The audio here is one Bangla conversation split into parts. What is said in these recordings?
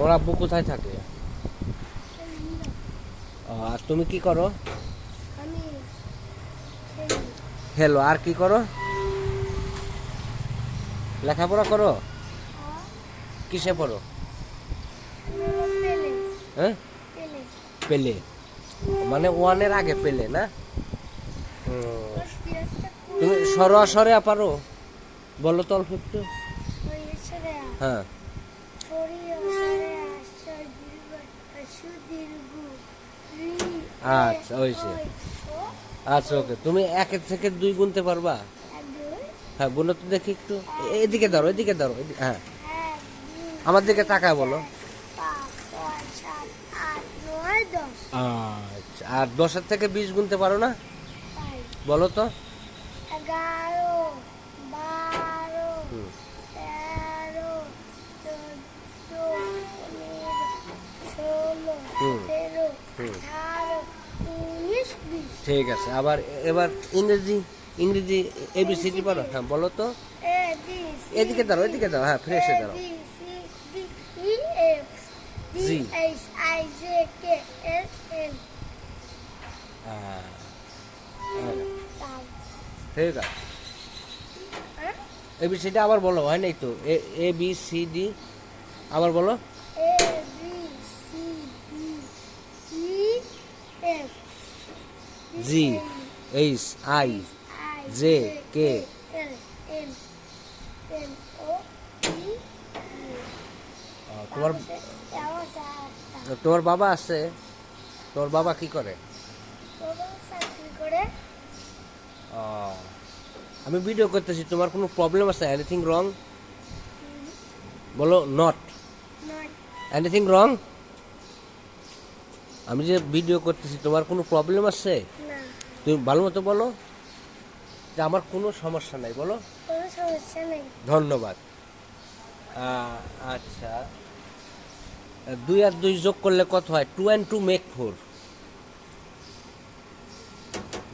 তোমার আব্বু কোথায় থাকে? আর তুমি কি করো? হেলো আর কি করো? লেখাপড়া করো? কিসে পড়ো? পেলে। হ্যাঁ? পেলে। পেলে। মানে ওয়ানের আগে পেলে না? তুমি সরোয়া সরে পারো বলো তো অল্প একটু। হ্যাঁ। আচ্ছা, হয়েছে। আচ্ছা ওকে। তুমি একের থেকে দুই গুনতে পারবা? হ্যাঁ গুলো তো দেখি একটু। এদিকে ধরো এদিকে ধরো হ্যাঁ। আমার দিকে তাকায় বলো। আচ্ছা আর দশের থেকে বিশ গুনতে পারো না? বলো তো। এগারো ঠিক আছে আবার এবার ইংরেজি ইংরেজি এবিসিডি বলো হ্যাঁ বলো তো। এদিকে দাঁড়াও এদিকে দাঁড়াও হ্যাঁ ফ্রেশে দাঁড়াও। জে। হ্যাঁ। হ্যাঁ, ঠিক আছে। এবিসিডি আবার বলো হয় নাই তো? এ বি সি ডি আবার বলো A B C D E F G H I O P তোমার বাবা আছে? তোমার বাবা কি করে? আমি ভিডিও করতেছি, তোমার কোনো প্রবলেম আছে? এনিথিং রং বলো নট এনিথিং রং আমি যে ভিডিও করতেছি, তোমার কোনো প্রবলেম আছে? তুমি ভালো মতো বলো যে আমার কোনো সমস্যা নাই বলো। কোনো সমস্যা নেই। ধন্যবাদ। আচ্ছা। দুই আর দুই যোগ করলে কত হয়? Two and two make four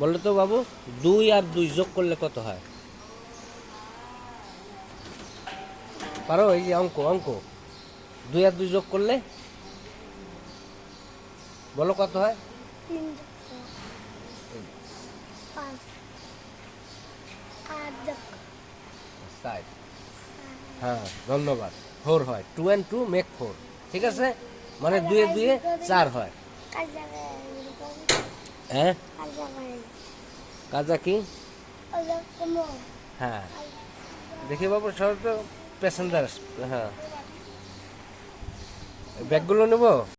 বলো তো বাবু দুই আর দুই যোগ করলে কত হয়? পারো এই যে অঙ্ক অঙ্ক। দুই আর দুই যোগ করলে বলো কত হয়? পাঁচ আট তাই হ্যাঁ ধন্যবাদ। ফোর হয়। Two and two make four ঠিক আছে? মানে দুয়ে দুয়ে চার হয়। হ্যাঁ? কাজা কি? হ্যাঁ। দেখি বাবু সব তো প্যাসেঞ্জার হ্যাঁ। ব্যাগগুলো নেব?